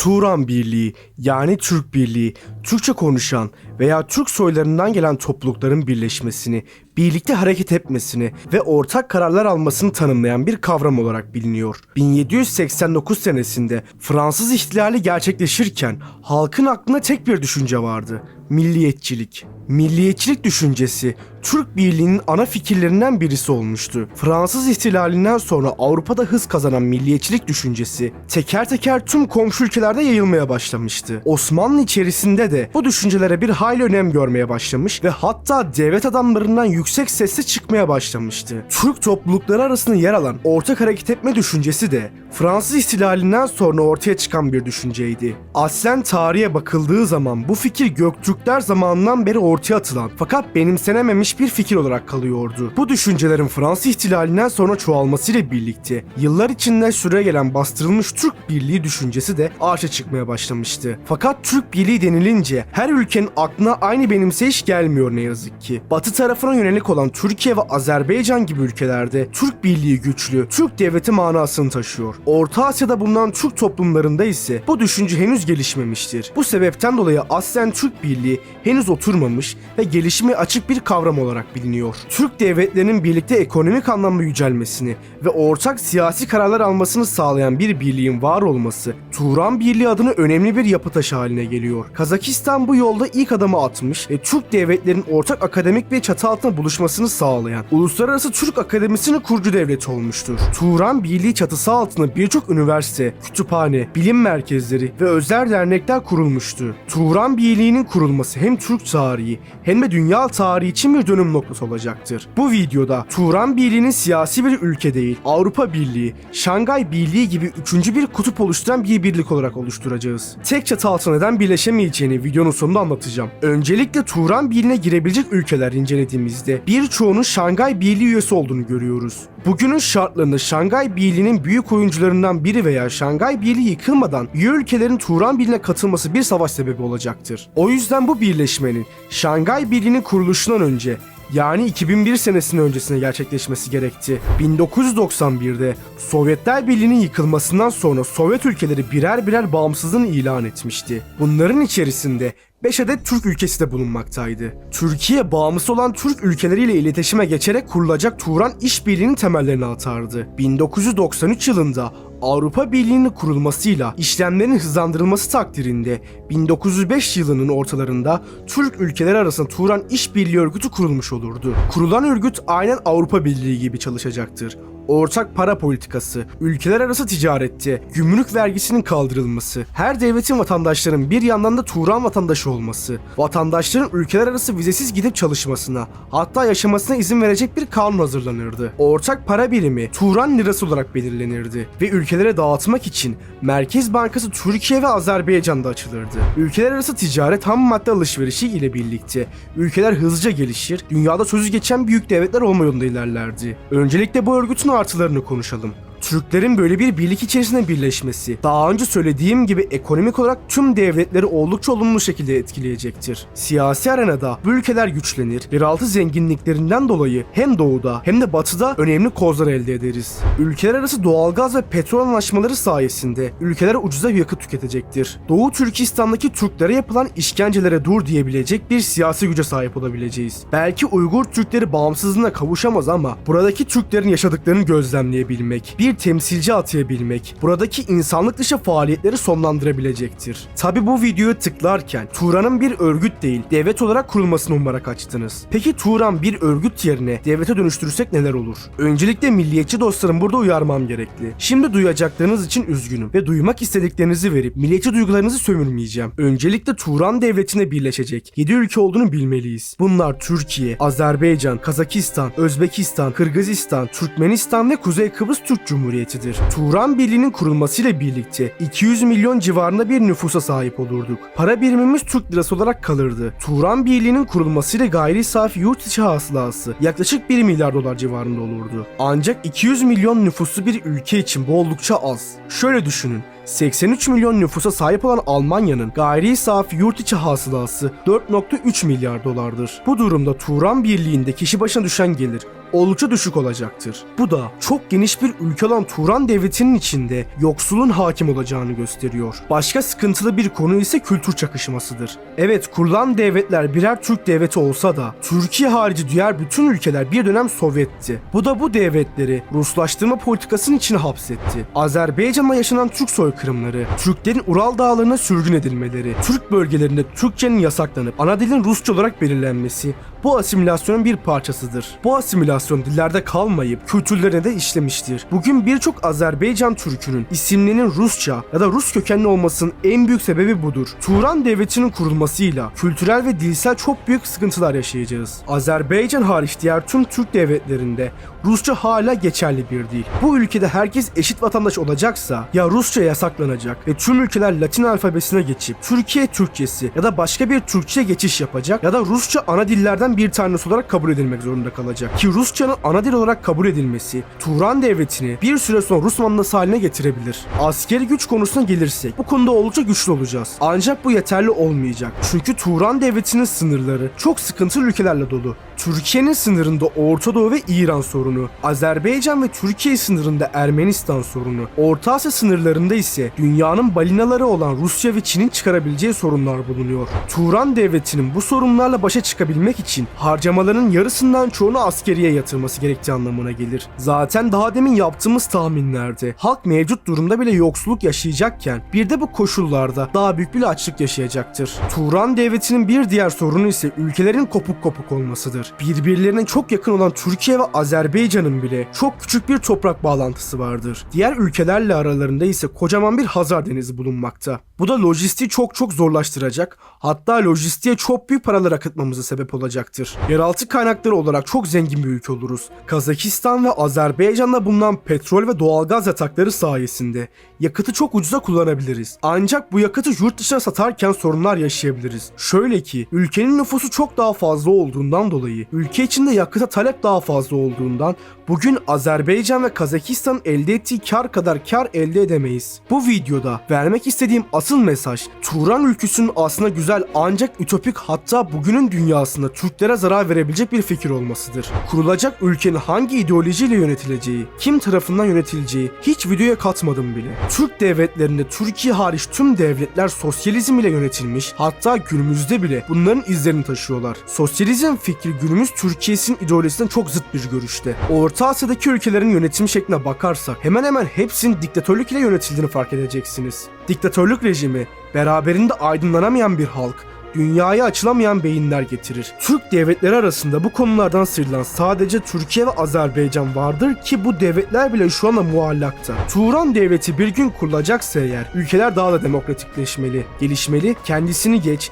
Turan Birliği yani Türk Birliği, Türkçe konuşan veya Türk soylarından gelen toplulukların birleşmesini, birlikte hareket etmesini ve ortak kararlar almasını tanımlayan bir kavram olarak biliniyor. 1789 senesinde Fransız ihtilali gerçekleşirken halkın aklına tek bir düşünce vardı. Milliyetçilik. Milliyetçilik düşüncesi Türk Birliği'nin ana fikirlerinden birisi olmuştu. Fransız ihtilalinden sonra Avrupa'da hız kazanan milliyetçilik düşüncesi teker teker tüm komşu ülkelerde yayılmaya başlamıştı. Osmanlı içerisinde de bu düşüncelere bir hayli önem görmeye başlamış ve hatta devlet adamlarından yüksek sesle çıkmaya başlamıştı. Türk toplulukları arasında yer alan ortak hareket etme düşüncesi de Fransız ihtilalinden sonra ortaya çıkan bir düşünceydi. Aslen tarihe bakıldığı zaman bu fikir Göktürkler zamanından beri ortaya atılan fakat benimsenememiş bir fikir olarak kalıyordu. Bu düşüncelerin Fransız ihtilalinden sonra çoğalmasıyla birlikte yıllar içinde süregelen bastırılmış Türk Birliği düşüncesi de arşa çıkmaya başlamıştı. Fakat Türk Birliği denilince her ülkenin aklına aynı benimseyiş gelmiyor ne yazık ki. Batı tarafına yönelik olan Türkiye ve Azerbaycan gibi ülkelerde Türk Birliği güçlü, Türk devleti manasını taşıyor. Orta Asya'da bulunan Türk toplumlarında ise bu düşünce henüz gelişmemiştir. Bu sebepten dolayı aslen Türk Birliği henüz oturmamış ve gelişime açık bir kavram olarak biliniyor. Türk devletlerinin birlikte ekonomik anlamda yücelmesini ve ortak siyasi kararlar almasını sağlayan bir birliğin var olması Turan Birliği adını önemli bir yapı taşı haline geliyor. Kazakistan bu yolda ilk adımı atmış ve Türk devletlerin ortak akademik bir çatı altında buluşmasını sağlayan Uluslararası Türk Akademisi'nin kurucu devleti olmuştur. Turan Birliği çatısı altında birçok üniversite, kütüphane, bilim merkezleri ve özel dernekler kurulmuştu. Turan Birliği'nin kurulması hem Türk tarihi hem de dünya tarihi için bir dönüm noktası olacaktır. Bu videoda Turan Birliği'nin siyasi bir ülke değil, Avrupa Birliği, Şangay Birliği gibi üçüncü bir kutup oluşturan bir birlik olarak oluşturacağız. Tek çatı altında neden birleşemeyeceğini videonun sonunda anlatacağım. Öncelikle Turan Birliği'ne girebilecek ülkeler incelediğimizde birçoğunun Şangay Birliği üyesi olduğunu görüyoruz. Bugünün şartlarında Şangay Birliği'nin büyük oyuncularından biri veya Şangay Birliği yıkılmadan üye ülkelerin Turan Birliği'ne katılması bir savaş sebebi olacaktır. O yüzden bu birleşmenin Şangay Birliği'nin kuruluşundan önce yani 2001 senesinin öncesine gerçekleşmesi gerekti. 1991'de Sovyetler Birliği'nin yıkılmasından sonra Sovyet ülkeleri birer birer bağımsızlığını ilan etmişti. Bunların içerisinde 5 adet Türk ülkesi de bulunmaktaydı. Türkiye bağımsız olan Türk ülkeleriyle iletişime geçerek kurulacak Turan İşbirliği'nin temellerini atardı. 1993 yılında Avrupa Birliği'nin kurulmasıyla işlemlerin hızlandırılması takdirinde 1905 yılının ortalarında Türk ülkeleri arasında Turan İşbirliği Örgütü kurulmuş olurdu. Kurulan örgüt aynen Avrupa Birliği gibi çalışacaktır ortak para politikası, ülkeler arası ticarette, gümrük vergisinin kaldırılması, her devletin vatandaşların bir yandan da Turan vatandaşı olması, vatandaşların ülkeler arası vizesiz gidip çalışmasına, hatta yaşamasına izin verecek bir kanun hazırlanırdı. Ortak para birimi Turan lirası olarak belirlenirdi ve ülkelere dağıtmak için Merkez Bankası Türkiye ve Azerbaycan'da açılırdı. Ülkeler arası ticaret ham madde alışverişi ile birlikte ülkeler hızlıca gelişir, dünyada sözü geçen büyük devletler olma yolunda ilerlerdi. Öncelikle bu örgütün artılarını konuşalım. Türklerin böyle bir birlik içerisinde birleşmesi, daha önce söylediğim gibi ekonomik olarak tüm devletleri oldukça olumlu şekilde etkileyecektir. Siyasi arenada bu ülkeler güçlenir, yeraltı zenginliklerinden dolayı hem doğuda hem de batıda önemli kozlar elde ederiz. Ülkeler arası doğalgaz ve petrol anlaşmaları sayesinde ülkeler ucuza yakıt tüketecektir. Doğu Türkistan'daki Türklere yapılan işkencelere dur diyebilecek bir siyasi güce sahip olabileceğiz. Belki Uygur Türkleri bağımsızlığına kavuşamaz ama buradaki Türklerin yaşadıklarını gözlemleyebilmek, bir temsilci atayabilmek, buradaki insanlık dışı faaliyetleri sonlandırabilecektir. Tabi bu videoyu tıklarken Turan'ın bir örgüt değil, devlet olarak kurulmasını umarak açtınız. Peki Turan bir örgüt yerine devlete dönüştürürsek neler olur? Öncelikle milliyetçi dostlarım burada uyarmam gerekli. Şimdi duyacaklarınız için üzgünüm ve duymak istediklerinizi verip milliyetçi duygularınızı sömürmeyeceğim. Öncelikle Turan devletine birleşecek 7 ülke olduğunu bilmeliyiz. Bunlar Türkiye, Azerbaycan, Kazakistan, Özbekistan, Kırgızistan, Türkmenistan ve Kuzey Kıbrıs Türk Cumhuriyeti'dir. Turan Birliği'nin kurulmasıyla birlikte 200 milyon civarında bir nüfusa sahip olurduk. Para birimimiz Türk lirası olarak kalırdı. Turan Birliği'nin kurulmasıyla gayri safi yurt içi hasılası yaklaşık 1 milyar dolar civarında olurdu. Ancak 200 milyon nüfuslu bir ülke için bu oldukça az. Şöyle düşünün. 83 milyon nüfusa sahip olan Almanya'nın gayri safi yurt içi hasılası 4.3 milyar dolardır. Bu durumda Turan Birliği'nde kişi başına düşen gelir oldukça düşük olacaktır. Bu da çok geniş bir ülke olan Turan Devleti'nin içinde yoksulun hakim olacağını gösteriyor. Başka sıkıntılı bir konu ise kültür çakışmasıdır. Evet kurulan devletler birer Türk devleti olsa da Türkiye harici diğer bütün ülkeler bir dönem Sovyetti. Bu da bu devletleri Ruslaştırma politikasının içine hapsetti. Azerbaycan'da yaşanan Türk soykırımları, Türklerin Ural dağlarına sürgün edilmeleri, Türk bölgelerinde Türkçenin yasaklanıp ana dilin Rusça olarak belirlenmesi bu asimilasyonun bir parçasıdır. Bu asimilasyon dillerde kalmayıp kültürlerine de işlemiştir. Bugün birçok Azerbaycan Türk'ünün isimlerinin Rusça ya da Rus kökenli olmasının en büyük sebebi budur. Turan Devleti'nin kurulmasıyla kültürel ve dilsel çok büyük sıkıntılar yaşayacağız. Azerbaycan hariç diğer tüm Türk devletlerinde Rusça hala geçerli bir dil. Bu ülkede herkes eşit vatandaş olacaksa ya Rusça yasaklanacak ve tüm ülkeler Latin alfabesine geçip Türkiye Türkçesi ya da başka bir Türkçe geçiş yapacak ya da Rusça ana dillerden bir tanesi olarak kabul edilmek zorunda kalacak. Ki Rusçanın ana dil olarak kabul edilmesi Turan Devleti'ni bir süre sonra Rus mandası haline getirebilir. Askeri güç konusuna gelirsek bu konuda oldukça güçlü olacağız. Ancak bu yeterli olmayacak. Çünkü Turan Devleti'nin sınırları çok sıkıntılı ülkelerle dolu. Türkiye'nin sınırında Orta Doğu ve İran sorunu, Azerbaycan ve Türkiye sınırında Ermenistan sorunu, Orta Asya sınırlarında ise dünyanın balinaları olan Rusya ve Çin'in çıkarabileceği sorunlar bulunuyor. Turan Devleti'nin bu sorunlarla başa çıkabilmek için harcamaların yarısından çoğunu askeriye yatırması gerektiği anlamına gelir. Zaten daha demin yaptığımız tahminlerde halk mevcut durumda bile yoksulluk yaşayacakken bir de bu koşullarda daha büyük bir açlık yaşayacaktır. Turan Devleti'nin bir diğer sorunu ise ülkelerin kopuk kopuk olmasıdır. Birbirlerine çok yakın olan Türkiye ve Azerbaycan'ın bile çok küçük bir toprak bağlantısı vardır. Diğer ülkelerle aralarında ise kocaman bir Hazar Denizi bulunmakta. Bu da lojistiği çok çok zorlaştıracak. Hatta lojistiğe çok büyük paralar akıtmamıza sebep olacaktır. Yeraltı kaynakları olarak çok zengin bir ülke oluruz. Kazakistan ve Azerbaycan'da bulunan petrol ve doğalgaz yatakları sayesinde yakıtı çok ucuza kullanabiliriz. Ancak bu yakıtı yurt dışına satarken sorunlar yaşayabiliriz. Şöyle ki ülkenin nüfusu çok daha fazla olduğundan dolayı ülke içinde yakıta talep daha fazla olduğundan bugün Azerbaycan ve Kazakistan'ın elde ettiği kar kadar kar elde edemeyiz. Bu videoda vermek istediğim asıl mesaj Turan ülküsünün aslında güzel ancak ütopik hatta bugünün dünyasında Türklere zarar verebilecek bir fikir olmasıdır. Kurulacak ülkenin hangi ideolojiyle yönetileceği, kim tarafından yönetileceği hiç videoya katmadım bile. Türk devletlerinde Türkiye hariç tüm devletler sosyalizm ile yönetilmiş hatta günümüzde bile bunların izlerini taşıyorlar. Sosyalizm fikri günümüz Türkiye'sinin ideolojisinden çok zıt bir görüşte. Orta Asya'daki ülkelerin yönetim şekline bakarsak hemen hemen hepsinin diktatörlük ile yönetildiğini fark edeceksiniz. Diktatörlük rejimi beraberinde aydınlanamayan bir halk, dünyaya açılamayan beyinler getirir. Türk devletleri arasında bu konulardan sıyrılan sadece Türkiye ve Azerbaycan vardır ki bu devletler bile şu anda muallakta. Turan devleti bir gün kurulacaksa eğer ülkeler daha da demokratikleşmeli, gelişmeli, kendisini geç,